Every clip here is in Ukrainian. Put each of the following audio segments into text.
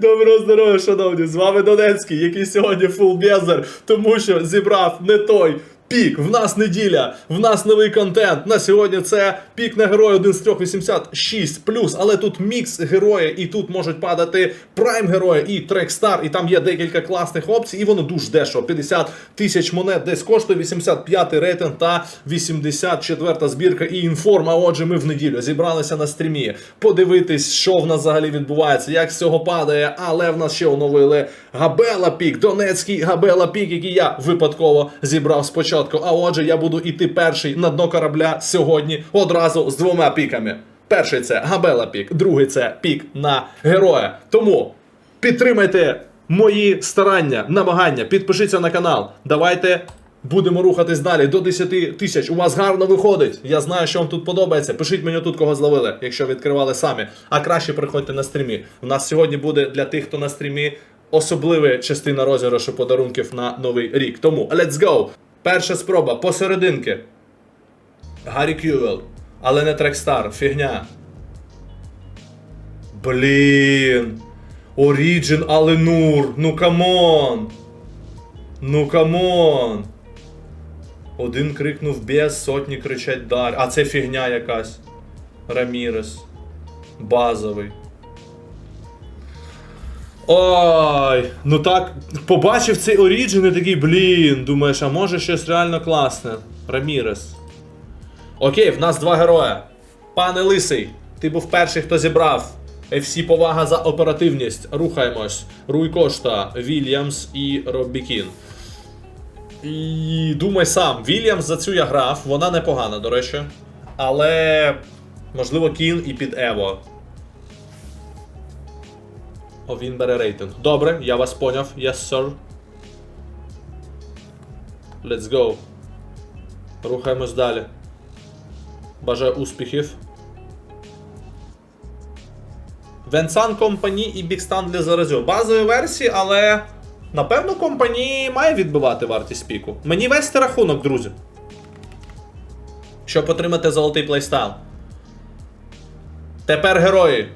Доброго здоров'я, шановні! З вами Донецький, який сьогодні фулбезер, тому що зібрав не той. Пік, в нас неділя, в нас новий контент. На сьогодні це пік на герой 1 з 386 але тут мікс героя, і тут можуть падати прайм героя і трекстар, і там є декілька класних опцій, і воно дуже дешево. 50 тисяч монет десь коштує 85 рейтинг та 84 збірка і інформ. А отже, ми в неділю зібралися на стрімі. Подивитись, що в нас взагалі відбувається, як з цього падає. Але в нас ще оновили Габела Пік, Донецький Габела Пік, який я випадково зібрав спочатку. А отже, я буду іти перший на дно корабля сьогодні одразу з двома піками. Перший це Габела Пік, другий це пік на героя. Тому підтримайте мої старання, намагання, підпишіться на канал. Давайте будемо рухатись далі до 10 тисяч. У вас гарно виходить. Я знаю, що вам тут подобається. Пишіть мені тут, кого зловили, якщо відкривали самі. А краще приходьте на стрімі. У нас сьогодні буде для тих, хто на стрімі. Особлива частина розіграшу подарунків на новий рік. Тому let's go! Перша спроба посерединки. Гаррі Кювел. Але не Трекстар, фігня. Блін. Оріджин Аленур. Ну камон. Ну камон. Один крикнув без, сотні кричать дар. А це фігня якась. Рамірес. Базовий. Ой, ну так, побачив цей Оріджин і такий, блін, думаєш, а може щось реально класне. Рамірес. Окей, в нас два героя. Пане Лисий, ти був перший, хто зібрав. FC повага за оперативність. Рухаємось. Руй Кошта, Вільямс і Роббі Кін. І думай сам, Вільямс за цю я грав, вона непогана, до речі. Але можливо Кін і під Ево. О, він бере рейтинг. Добре, я вас поняв. Yes, sir. Let's go. Рухаємось далі. Бажаю успіхів. Венсан компані і Бікстан для заразю. Базові версії, але напевно компані має відбивати вартість піку. Мені вести рахунок, друзі. Щоб отримати золотий плейстайл. Тепер герої.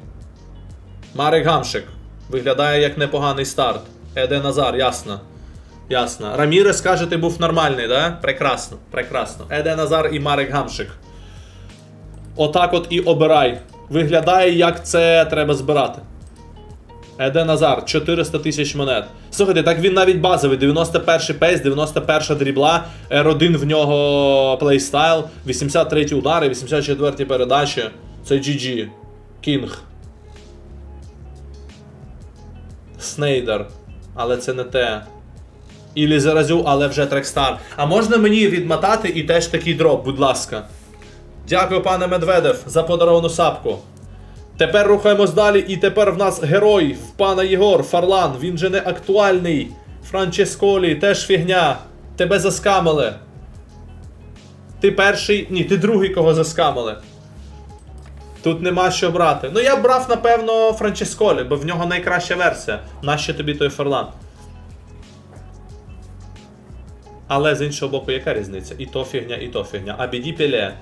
Марик Гамшик. Виглядає як непоганий старт. Еде Назар, ясно. Ясно. Рамірес, кажете, був нормальний, да? Прекрасно, прекрасно. Еде Назар і Марик Гамшик. Отак от і обирай. Виглядає, як це треба збирати. Еде Назар, 400 тисяч монет. Слухайте, так він навіть базовий. 91 пейс, 91 дрібла, R1 в нього плейстайл, 83 удари, 84 передачі. Це GG. Кінг. Снейдер. Але це не те. Ілі заразю, але вже Трекстар. А можна мені відмотати і теж такий дроп, будь ласка. Дякую, пане Медведев, за подаровану сапку. Тепер рухаємось далі, і тепер в нас герой в пана Єгор, Фарлан, він же не актуальний. Франческолі, теж фігня. Тебе заскамили. Ти перший. Ні, ти другий, кого заскамили. Тут нема що брати. Ну я брав, напевно, Франческолі, бо в нього найкраща версія. Нащо тобі той Фарлан? Але з іншого боку, яка різниця? І то фігня, і то фігня. А біді Пеле.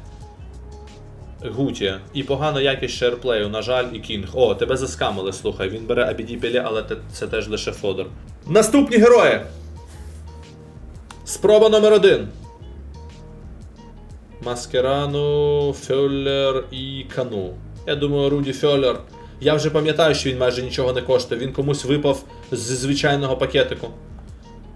Гуті. І погана якість шерплею, на жаль, і кінг. О, тебе заскамили, слухай. Він бере Абіді Пеле, але це теж лише фодор. Наступні герої. Спроба номер один. Маскерану, Фьоллер і Кану. Я думаю, Руді Фьоллер. Я вже пам'ятаю, що він майже нічого не коштує. Він комусь випав з звичайного пакетику.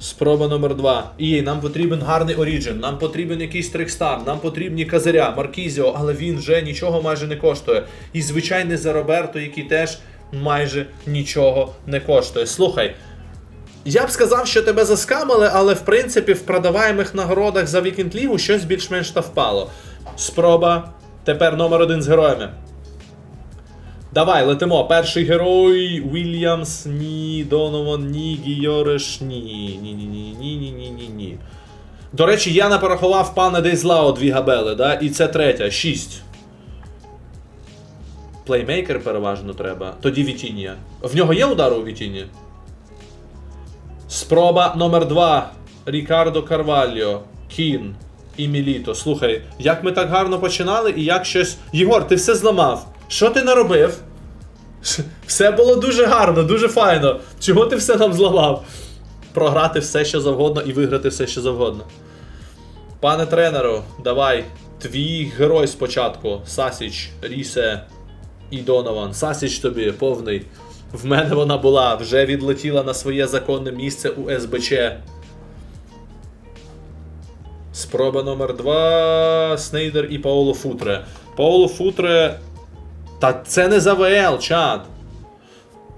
Спроба номер 2. І нам потрібен гарний Оріджин, нам потрібен якийсь трикстар, нам потрібні казаря, Маркізіо, але він вже нічого майже не коштує. І звичайний Зароберто, який теж майже нічого не коштує. Слухай. Я б сказав, що тебе заскамили, але в принципі в продаваємих нагородах за Вікенд Лігу щось більш-менш та впало. Спроба. Тепер номер один з героями. Давай, летимо. Перший герой Вільямс, ні, Донован, ні, Гійореш, ні. Ні, ні, ні, ні, ні, ні, ні, ні. До речі, я не порахував пана Дейзлао дві габели, да? І це третя, шість. Плеймейкер переважно треба. Тоді Вітінія. В нього є удар у Вітінії? Спроба номер 2 Рікардо Карвальо, Кін і Міліто. Слухай, як ми так гарно починали і як щось. Єгор, ти все зламав. Що ти наробив? Все було дуже гарно, дуже файно. Чого ти все нам зламав? Програти все, що завгодно і виграти все, що завгодно. Пане тренеру, давай. Твій герой спочатку. Сасіч, Рісе і Донован. Сасіч тобі повний. В мене вона була, вже відлетіла на своє законне місце у СБЧ. Спроба номер 2 Снейдер і Паоло Футре. Паоло Футре. Та це не за ВЛ, чат.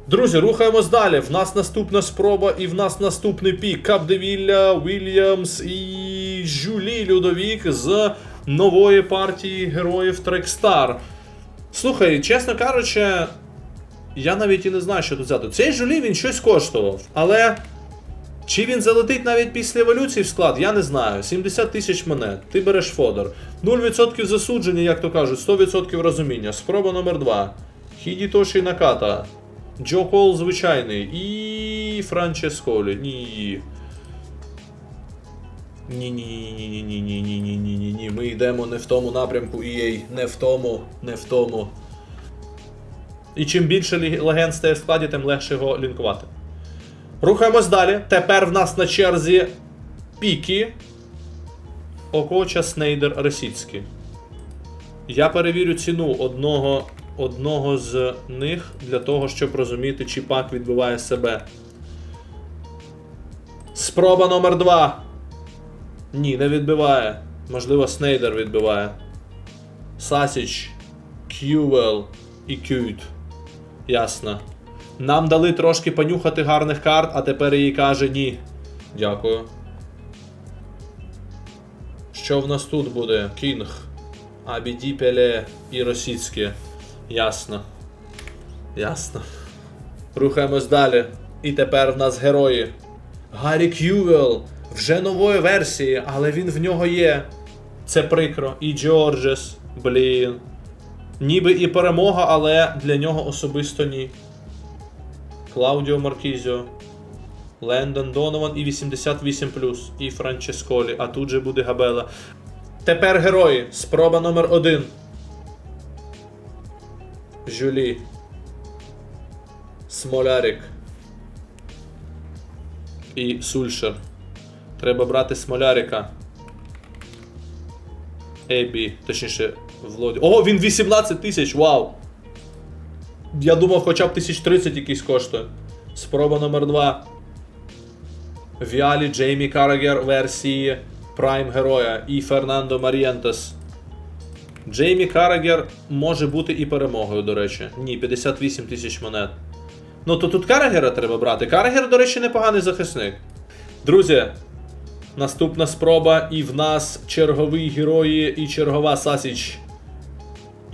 Друзі, рухаємось далі. В нас наступна спроба і в нас наступний пік. Капдевілля, Вільямс і Жюлі Людовік з нової партії героїв Трексtar. Слухай, чесно кажучи, я навіть і не знаю, що тут взяти. Цей Жюлі він щось коштував, але. Чи він залетить навіть після еволюції в склад, я не знаю. 70 тисяч монет. Ти береш Фодор. 0% засудження, як то кажуть, 100% розуміння. Спроба номер 2. Хідітоші Наката. Джо Кол звичайний. І Франческолі. Ні. Ні, ні, ні, ні, ні, ні, ні, ні, ні, ні, ні. Ми йдемо не в тому напрямку EA. Не в тому, не в тому. І чим більше легенд стає в складі, тим легше його лінкувати. Рухаємось далі. Тепер в нас на черзі піки. Окоча Снейдер Росіцький. Я перевірю ціну одного, одного з них для того, щоб розуміти, чи пак відбиває себе. Спроба номер 2. Ні, не відбиває. Можливо, Снейдер відбиває. Сасіч, Кювел і Кют. Ясно. Нам дали трошки понюхати гарних карт, а тепер їй каже ні. Дякую. Що в нас тут буде? Кінг. Абіді Пеле і Російське. Ясно. Ясно. Рухаємось далі. І тепер в нас герої. Гаррі Кювел. Вже нової версії, але він в нього є. Це прикро. І Джорджес. Блін. Ніби і перемога, але для нього особисто ні. Клаудіо Маркізіо, Лендон Донован і 88 і Франческолі, а тут же буде Габела. Тепер герої. Спроба номер один. Жюлі. Смолярик. І Сульшер. Треба брати Смолярика. Ебі, точніше, Володі. О, він 18 тисяч, вау! Я думав, хоча б 1030 якийсь коштує. Спроба номер 2. Віалі Джеймі Карагер версії Prime героя і Фернандо Марієнтес. Джеймі Карагер може бути і перемогою, до речі. Ні, 58 тисяч монет. Ну то тут Карагера треба брати. Карагер, до речі, непоганий захисник. Друзі, наступна спроба, і в нас чергові герої і чергова Сасіч.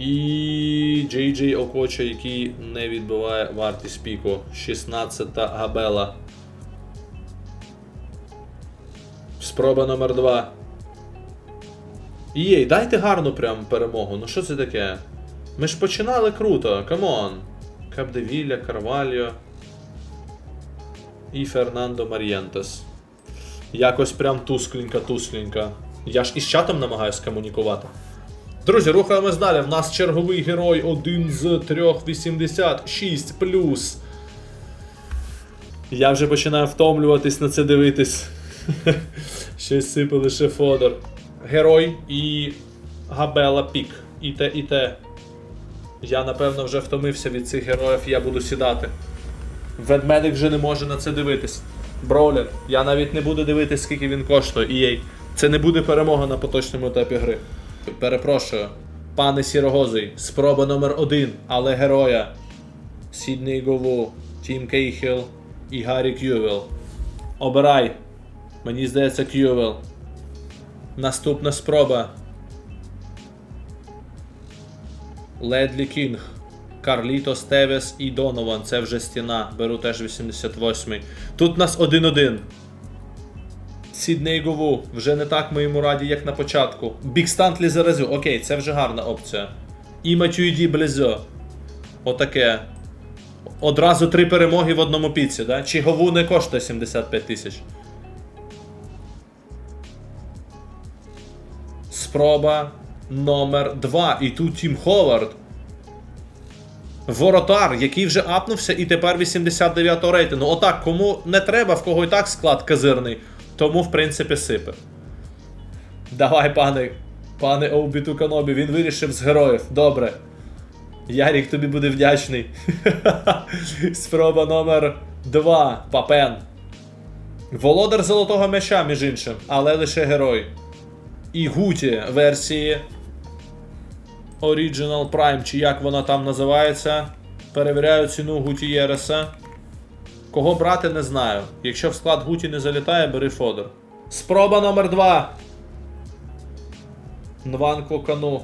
І Джей Окоча, який не відбиває вартість піку. 16-та габела. Спроба номер 2. Єй, дайте гарну прям перемогу. Ну що це таке? Ми ж починали круто, камон. Капдевілля, Карвальо. І Фернандо Марієнтес. Якось прям тускленька-тускленька. Я ж із чатом намагаюсь комунікувати. Друзі, рухаємось далі. В нас черговий герой один з трьох 86 Я вже починаю втомлюватись на це дивитись. Щось сипе лише Фодор. Герой і Габела Пік. І те, і те. Я напевно вже втомився від цих героїв, я буду сідати. Ведмедик вже не може на це дивитись. Броулер, я навіть не буду дивитись, скільки він коштує. EA. Це не буде перемога на поточному етапі гри. Перепрошую, пане Сірогозий, спроба номер один, але героя. Сідней Гову, Тім Кейхіл і Гаррі Кювел. Обирай. Мені здається, Кювел. Наступна спроба. Ледлі Кінг. Карліто Стевес і Донован. Це вже стіна. Беру теж 88-й. Тут нас 1-1. Сідней Гову. Вже не так ми йому раді, як на початку. Бік Стантлі Заразю. Окей, це вже гарна опція. І Матюйді Блезьо. Отаке. Одразу три перемоги в одному піці, да? Чи Гову не коштує 75 тисяч? Спроба номер 2. І тут Тім Ховард. Воротар, який вже апнувся і тепер 89 рейтингу. Отак, кому не треба, в кого і так склад казирний, тому в принципі сипе. Давай, пане, пане Оубіту Канобі, він вирішив з героїв. Добре. Ярік тобі буде вдячний. Спроба номер 2. Папен. Володар золотого м'яча, між іншим, але лише герой. І Гуті версії Original Prime, чи як вона там називається. Перевіряю ціну Гуті Єреса. Кого брати, не знаю. Якщо в склад Гуті не залітає, бери Фодор. Спроба номер 2. Нванко Кану.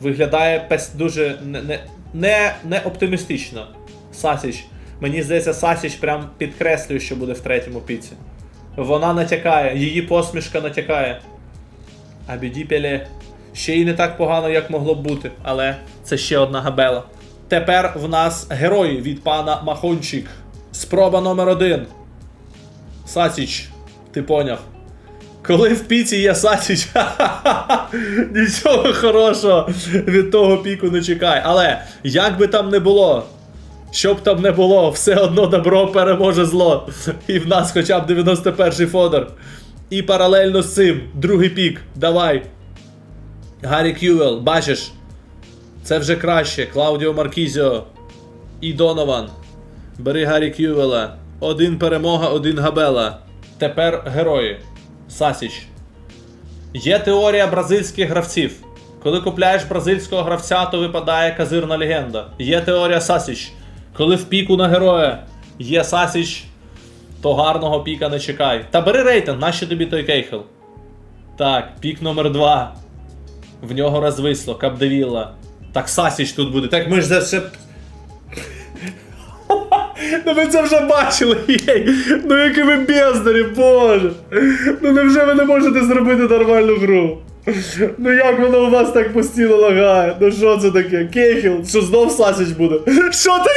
Виглядає дуже не, не, не, не оптимістично. Сасіч. Мені здається, Сасіч прям підкреслює, що буде в третьому піці. Вона натякає, її посмішка натякає. А Бідіпелі ще й не так погано, як могло б бути, але це ще одна габела. Тепер в нас герої від пана Махончик. Спроба номер один. Сасіч, ти поняв. Коли в піці є Сасіч, нічого хорошого від того піку не чекай. Але як би там не було, що б там не було, все одно добро переможе зло. І в нас хоча б 91-й фодер. І паралельно з цим, другий пік, давай. Гаррі Кювел, бачиш, це вже краще. Клаудіо Маркізіо і Донован. Бери Гаррі Кювела. Один перемога, один габела. Тепер герої. Сасіч. Є теорія бразильських гравців. Коли купляєш бразильського гравця, то випадає казирна легенда. Є теорія Сасіч. Коли в піку на героя є Сасіч, то гарного піка не чекай. Та бери рейтинг, нащо тобі той кейхел? Так, пік номер 2. В нього розвисло, Капдевілла. Так Сасіч тут буде. Так ми ж за ще. Ну ви це вже бачили, єй! Ну які ви бездарі, боже! Ну невже ви не можете зробити нормальну гру? Ну як воно у вас так постійно лагає? Ну що це таке? Кейхіл, що знов Сасіч буде? Що ти?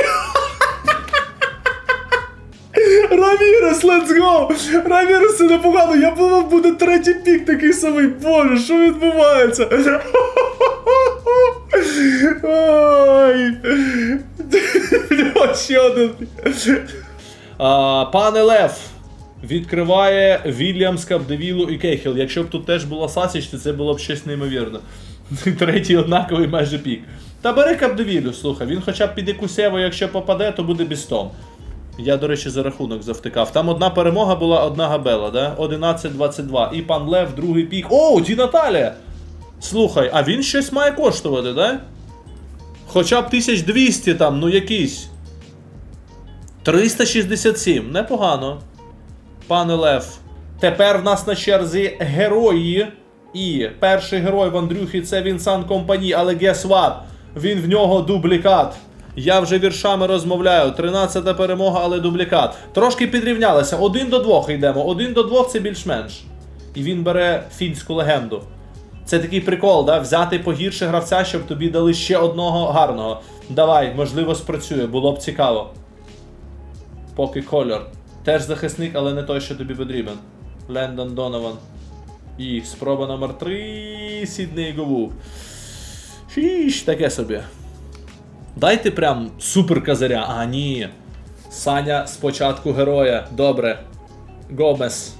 Рамірес, let's go! Рамірес, це непогано, я думав, буде третій пік такий самий. Боже, що відбувається? Ой. Ще один. А, Пане Лев відкриває Вільямс, Капдевілу і Кейхіл. Якщо б тут теж була Сасіч, то це було б щось неймовірне. Третій однаковий майже пік. Та бери Капдевілю, слухай, він хоча б під якусь якщо попаде, то буде бістом. Я, до речі, за рахунок завтикав. Там одна перемога була, одна габела, да? 11-22. І пан Лев, другий пік. О, Ді Наталія! Слухай, а він щось має коштувати, да? Хоча б 1200 там, ну якийсь. 367, непогано. Пане Лев. Тепер в нас на черзі герої. І перший герой в Андрюхі це Вінсан Компані, але guess what? Він в нього дублікат. Я вже віршами розмовляю. 13 перемога, але дублікат. Трошки підрівнялися. Один до двох йдемо. Один до двох це більш-менш. І він бере фінську легенду. Це такий прикол, да? взяти погірше гравця, щоб тобі дали ще одного гарного. Давай, можливо, спрацює, було б цікаво. Поки кольор. Теж захисник, але не той, що тобі потрібен. Лендон Донован. І спроба номер 3 Сідней Гову. Шіш, таке собі. Дайте прям супер казаря. А, ні. Саня спочатку героя. Добре. Гомес.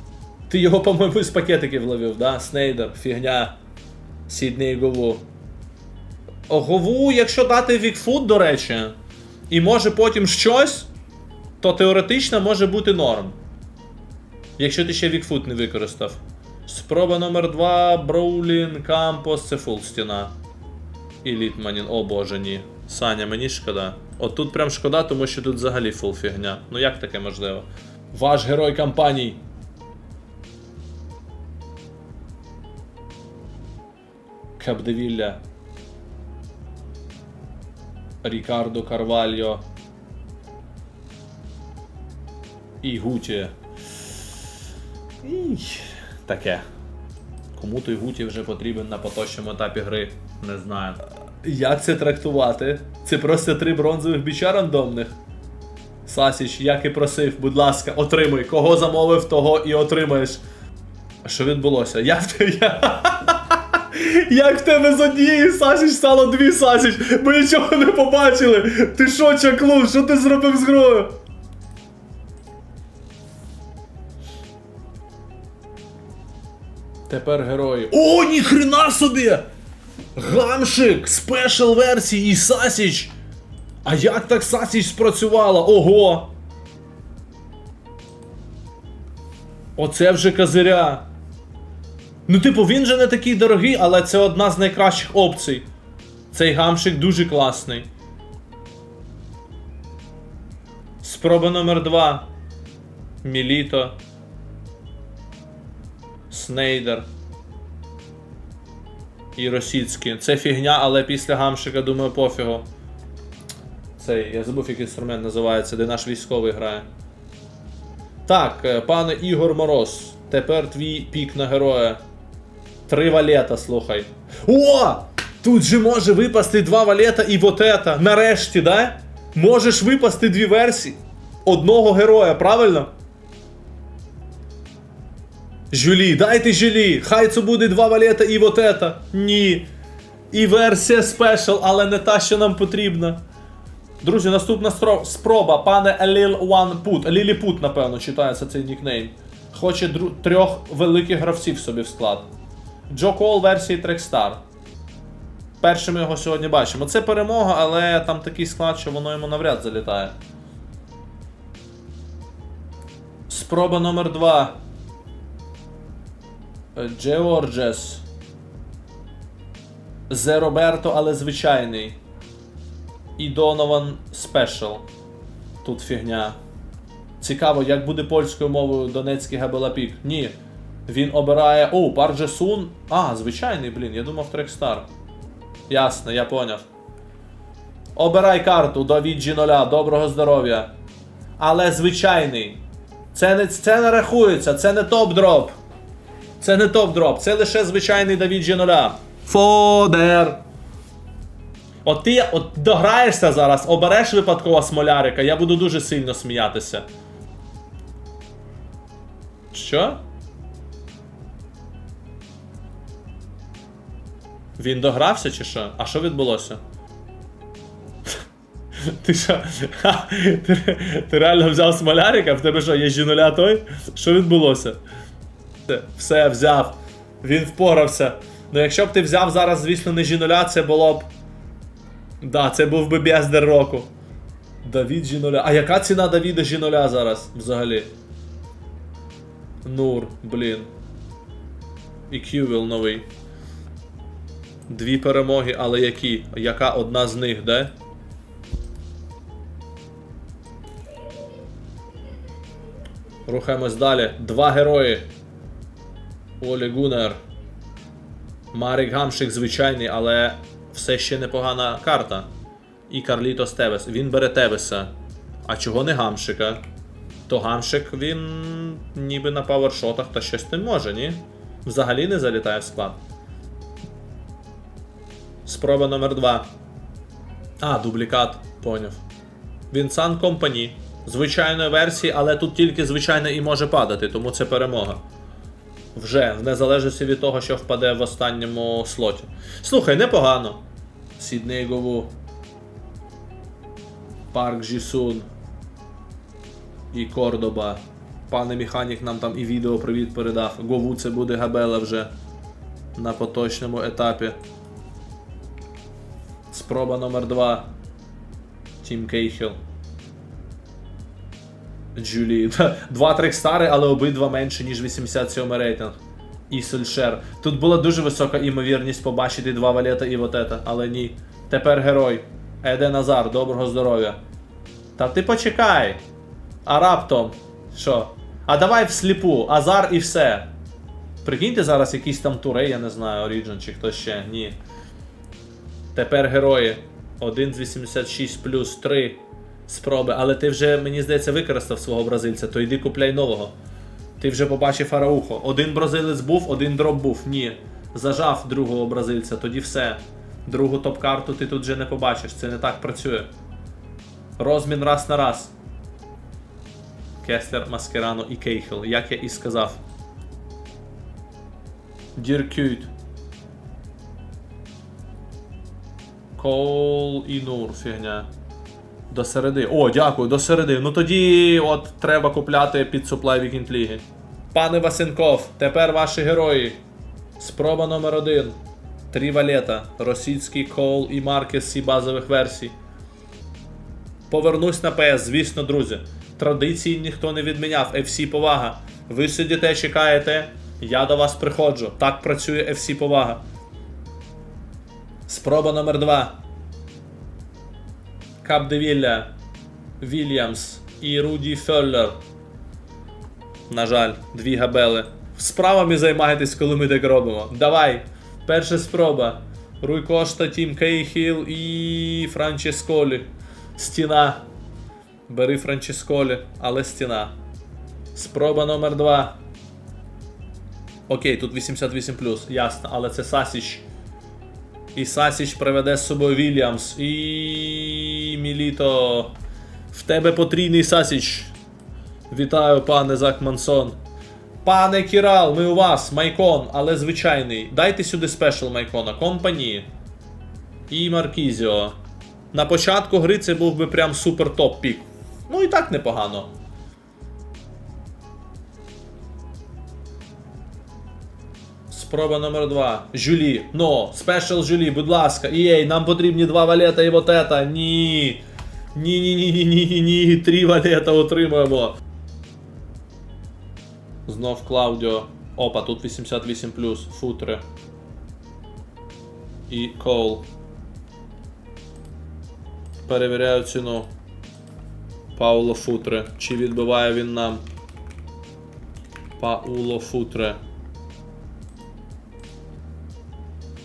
Ти його, по-моєму, з пакетиків ловив, да? Снейдер, фігня. Сідней Гову. Гову, якщо дати Вікфуд, до речі, і може потім щось, то теоретично може бути норм. Якщо ти ще Вікфут не використав. Спроба номер 2 Броулін, Кампос, це фул стіна. І о боже, ні. Саня, мені шкода. От тут прям шкода, тому що тут взагалі фул фігня. Ну як таке можливо? Ваш герой кампаній. Капдевілля. Рікардо Карвальо. І Гуті. Ій, Таке. Кому той Гуті вже потрібен на поточному етапі гри, не знаю. Як це трактувати? Це просто три бронзових біча рандомних. Сасіч, як і просив, будь ласка, отримуй. Кого замовив, того і отримаєш. А Що відбулося? Я... Як в тебе з однієї Сасіч стало дві Сасіч? Ми нічого не побачили. Ти що, чаклун, що ти зробив з грою? Тепер герої. О, ніхрена собі! Гамшик, спешл версії і Сасіч. А як так Сасіч спрацювала? Ого! Оце вже козиря. Ну, типу, він же не такий дорогий, але це одна з найкращих опцій. Цей гамшик дуже класний. Спроба номер 2. Міліто. Снейдер. І Росіцький. Це фігня, але після гамшика, думаю, пофігу. Цей, я забув, який інструмент називається, де наш військовий грає. Так, е, пане Ігор Мороз, тепер твій пік на героя. Три валета, слухай. О! Тут же може випасти два валета і вот это. Нарешті, да? Можеш випасти дві версії одного героя, правильно? Жюлі, дайте Жюлі. Хай це буде два валета і вот это. Ні. І версія спешл, але не та, що нам потрібна. Друзі, наступна спроба, пане Ліл Put. Ліліпут, напевно, читається цей нікнейм. Хоче трьох великих гравців собі в склад. Джо Кол версії Трексtar. Першим його сьогодні бачимо. Це перемога, але там такий склад, що воно йому навряд залітає. Спроба номер 2. Джеорджес. Зе Роберто, але звичайний. І Донован Спешл. Тут фігня. Цікаво, як буде польською мовою Донецький Габелапік. Ні. Він обирає. О, Парджа Сун. А, звичайний, блін, я думав Трекстар. Ясно, я поняв. Обирай карту до віджі нуля, доброго здоров'я. Але звичайний. Це не, це не рахується, це не топ-дроп. Це не топ-дроп, це лише звичайний Давіджі нуля. Фодер. От ти от дограєшся зараз, обереш випадково смолярика, я буду дуже сильно сміятися. Що? Він догрався чи що? А що відбулося? Ти що? Ти, ти реально взяв смолярика? В тебе що, є жінуля той? Що відбулося? Все, взяв. Він впорався. Ну якщо б ти взяв зараз, звісно, не жінуля, це було б. Да, це був би бездер року. Давід Жіноля. А яка ціна Давіда Жіноля зараз взагалі? Нур, блін. І Кювіл новий. Дві перемоги, але які? Яка одна з них, де? Рухаємось далі. Два герої. Олі Гунер. Марік Гамшик звичайний, але все ще непогана карта. І Карлітос Тевес. Він бере Тевеса. А чого не Гамшика? То Гамшик він ніби на павершотах та щось не може, ні? Взагалі не залітає в склад. Спроба номер 2. А, дублікат, поняв. Вінсан Компані. Звичайної версії, але тут тільки звичайно і може падати, тому це перемога. Вже, в незалежності від того, що впаде в останньому слоті. Слухай, непогано. Сідней Гову. Парк Жісун. І Кордоба. Пане механік нам там і відео привіт передав. Гову це буде Габела вже на поточному етапі. Спроба номер 2. Тім Кейхіл. Джулі. Два трекстари, але обидва менше, ніж 87 рейтинг. І Сульшер. Тут була дуже висока імовірність побачити два валета і вот это, але ні. Тепер герой. Еде Назар, доброго здоров'я. Та ти почекай. А раптом. Що? А давай всліпу, Азар і все. Прикиньте зараз якийсь там турей, я не знаю, Origin чи хто ще. Ні. Тепер герої. 1 з 86 плюс 3 спроби. Але ти вже, мені здається, використав свого бразильця, то йди купляй нового. Ти вже побачив Араухо. Один бразилець був, один дроп був. Ні. Зажав другого бразильця, тоді все. Другу топ-карту ти тут вже не побачиш. Це не так працює. Розмін раз на раз. Кеслер, Маскерано і Кейхел, як я і сказав. Діркют. Коул і Нур, фігня. До середи. О, дякую, до середи. Ну тоді от треба купляти під суплай Вікінд Ліги. Пане Васенков, тепер ваші герої. Спроба номер один. Три валета. Російський Коул і Маркес всі базових версій. Повернусь на ПС, звісно, друзі. Традиції ніхто не відміняв. FC повага. Ви сидите, чекаєте. Я до вас приходжу. Так працює FC повага. Спроба номер 2. Капдевілля, Вільямс і Руді Феллер. На жаль, дві габели. Справами займайтесь, коли ми так робимо. Давай. Перша спроба. Руй Кошта, Тім Кейхіл і Франческолі. Стіна. Бери Франческолі, але стіна. Спроба номер 2. Окей, тут 88 ясно, але це Сасіч. І Сасіч приведе з собою Вільямс. І. Міліто. В тебе потрійний Сасіч. Вітаю, пане Зак Мансон. Пане Кірал, ми у вас, Майкон, але звичайний. Дайте сюди спешл Майкона. Компані. І Маркізіо. На початку гри це був би прям супер топ пік. Ну і так непогано. Спроба номер два. Жюлі. Но, спешл Жюлі, будь ласка. Єй, нам потрібні два валета і вот это. Ні. Ні, ні, ні, ні, ні, ні, ні. Три валета отримаємо. Знов Клаудіо. Опа, тут 88 Футри. І Коул. Перевіряю ціну. Пауло Футре. Чи відбиває він нам? Пауло Футре.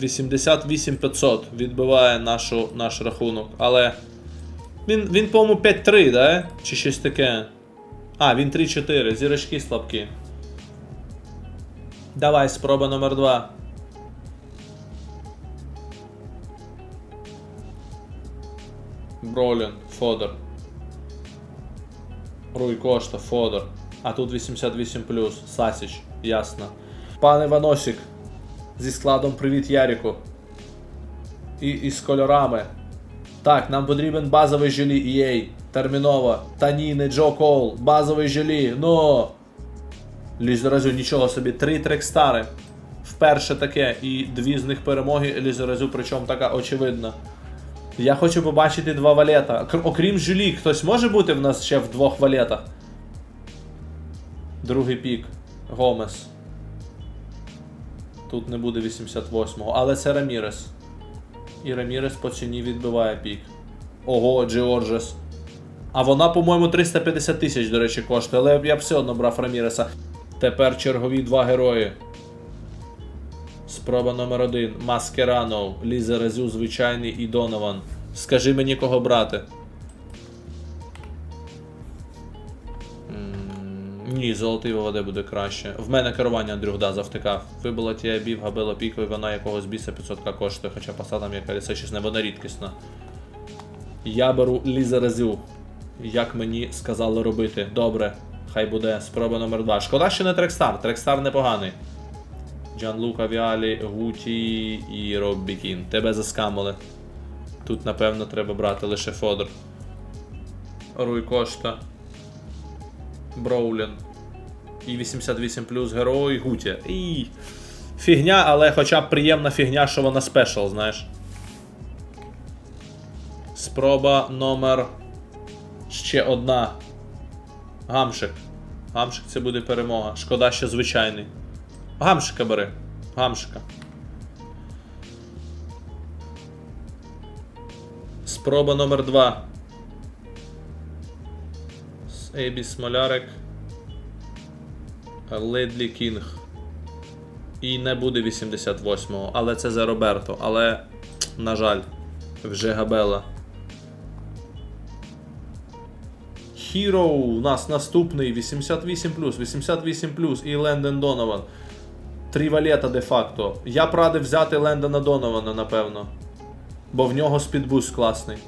88 500 відбиває нашу, наш рахунок. Але. Він, він по-моєму, 5-3, да? Чи щось таке. А, він 3-4, зірочки слабкі. Давай, спроба номер 2. Бролін, Фодор. Руй Кошта, Фодор. А тут 88 Сасіч, ясно. Пане Ваносік. Зі складом Привіт Ярику. І, і з кольорами. Так, нам потрібен базовий желі EA. Терміново. Та ні, не Джо Коул. Базовий желі. Ну. Лізеразю, нічого собі. Три трекстари. Вперше таке. І дві з них перемоги Лізеразю, причому така очевидна. Я хочу побачити два валета. Окрім желі, хтось може бути в нас ще в двох валетах? Другий пік. Гомес. Тут не буде 88-го, але це Рамірес. І Рамірес по ціні відбиває пік. Ого, Джорджес. А вона, по-моєму, 350 тисяч, до речі, коштує, але я б все одно брав Раміреса. Тепер чергові два герої. Спроба номер один. Маскеранов, Ліза Резю, звичайний і Донован. Скажи мені, кого брати. Ні, золотий ВВД буде краще. В мене керування Андрюх да, завтикав. Вибила ті бів, габела піку, і вона якогось біса 500к коштує, хоча посадам яка це щось не вона рідкісна. Я беру Ліза Як мені сказали робити. Добре, хай буде. Спроба номер 2. Шкода, що не Трекстар. Трекстар непоганий. Джанлука Віалі, Гуті і Роббі Кін. Тебе заскамили. Тут, напевно, треба брати лише Фодор. Руй Кошта. Броулін. І 88 плюс герой Гуті. І... Фігня, але хоча б приємна фігня, що вона спешл, знаєш. Спроба номер ще одна. Гамшик. Гамшик це буде перемога. Шкода, що звичайний. Гамшика бери. Гамшика. Спроба номер 2. Ейбі Смолярик. Ледлі Кінг. І не буде 88-го, але це за Роберто. Але, на жаль, вже Габела. Hero у нас наступний 88 88 і Ленден Донован. Три валета де-факто. Я б радив взяти Лендона Донована, напевно. Бо в нього спідбуст класний.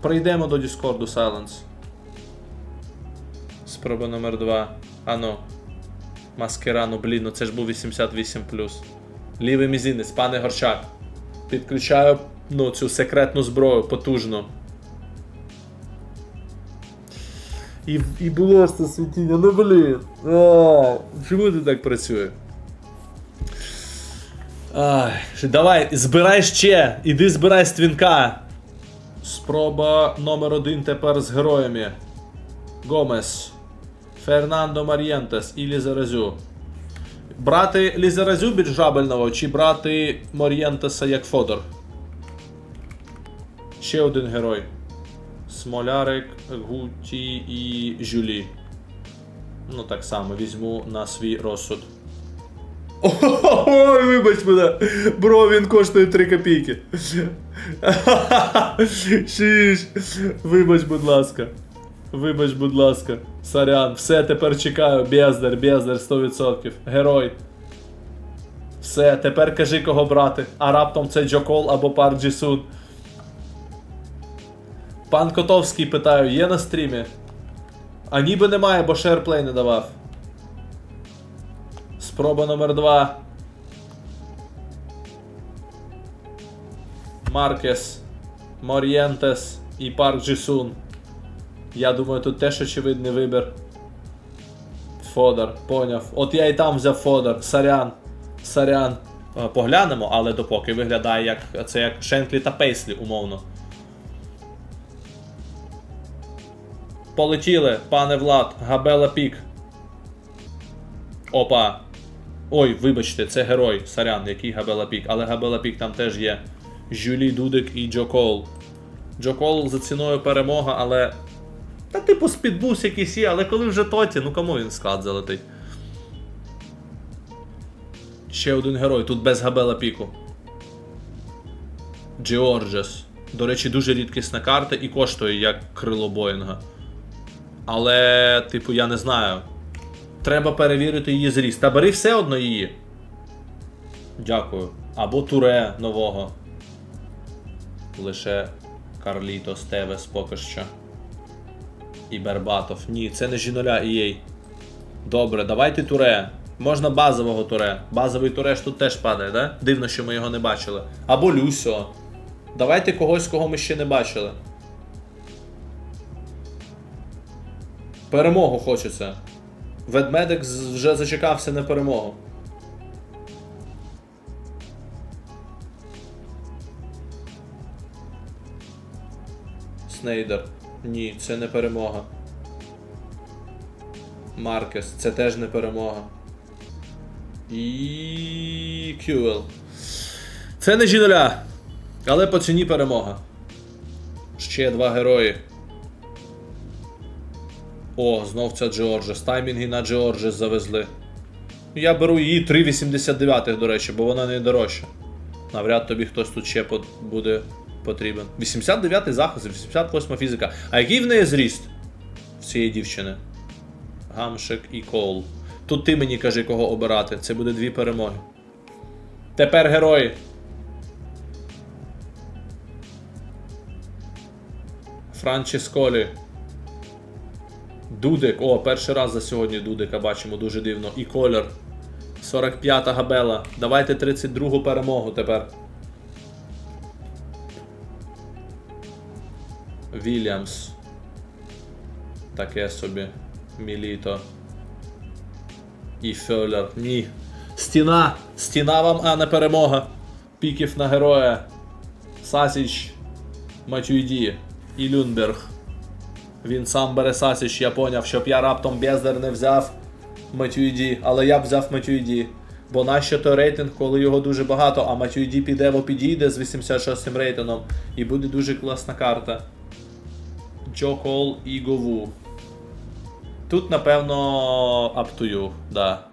Прийдемо до Discord Silence. Спроба номер 2. Ано. Маскерану, блін, ну це ж був 88 Лівий мізинець, пане Горчак. Підключаю ну, цю секретну зброю потужно. І, і це світіння, ну блін. А, чому ти так працює? Ай, давай, збирай ще! Іди збирай ствінка. Спроба номер один тепер з героями. Гомес. Фернандо Мар'єнтес і Лізаразю. Брати Лізаразю більш жабельного чи брати Мор'єнтеса як Фодор? Ще один герой. Смолярик, Гуті і Жюлі. Ну, так само візьму на свій розсуд. Ой, вибач мене! Бро, він коштує 3 копійки. Шіш. Вибач, будь ласка. Вибач, будь ласка. Сорян, все тепер чекаю. Бездар, бездар 100%. Герой. Все, тепер кажи кого брати. А раптом це Джокол або Пар Джісун. Пан Котовський питаю, є на стрімі? А ніби немає, бо шерплей не давав. Спроба номер два. Маркес, Мор'єнтес і Парк Джісун. Я думаю, тут теж очевидний вибір. Фодор, поняв. От я і там взяв Фодор. Сарян. Сарян. Е, Поглянемо, але допоки виглядає як це як Шенклі та Пейслі, умовно. Полетіли, пане Влад, Габела Пік. Опа. Ой, вибачте, це герой. Сорян, який Габела Пік. Але Габела Пік там теж є. Жюлі Дудик і Джо Кол. Джо Кол за ціною перемога, але. Та типу спідбус якийсь є, але коли вже тоті, ну кому він склад залетить? Ще один герой, тут без Габела Піку. Джеорджес. До речі, дуже рідкісна карта і коштує як крило Боїнга. Але, типу, я не знаю. Треба перевірити її зріст. Та бери все одно її. Дякую. Або туре нового. Лише Карлітос Тевес поки що. І Бербатов. Ні, це не жіноля їй. Добре, давайте туре. Можна базового туре. Базовий туре ж тут теж падає, да? Дивно, що ми його не бачили. Або Люсьо. Давайте когось, кого ми ще не бачили. Перемогу хочеться. Ведмедик вже зачекався на перемогу. Снейдер. Ні, це не перемога. Маркес, це теж не перемога. І. Кювел. Це не жіноля. Але по ціні перемога. Ще два герої. О, знов ця Джорджес. Таймінги на Джорджес завезли. Я беру її 3,89, до речі, бо вона не дорожча. Навряд тобі хтось тут ще буде потрібен. 89 захист, 88 фізика. А який в неї зріст? В цієї дівчини? Гамшик і Кол. Тут ти мені кажи, кого обирати. Це буде дві перемоги. Тепер герої. Франческолі. Дудик. О, перший раз за сьогодні Дудика бачимо дуже дивно. І колір. 45-та габела. Давайте 32-гу перемогу тепер. Вільямс. Таке собі. Міліто. І Фьолер. Ні. Стіна! Стіна вам, а не перемога. Піків на героя. Сасіч. Матюйді. І Люнберг. Він сам бере Сасіч, я поняв, щоб я раптом Бездер не взяв Матюйді, але я б взяв Матюйді. Бо нащо той рейтинг, коли його дуже багато, а Матюйді піде, бо підійде з 86 рейтингом. І буде дуже класна карта. Джо Кол і Гову. Тут, напевно, up to you, да.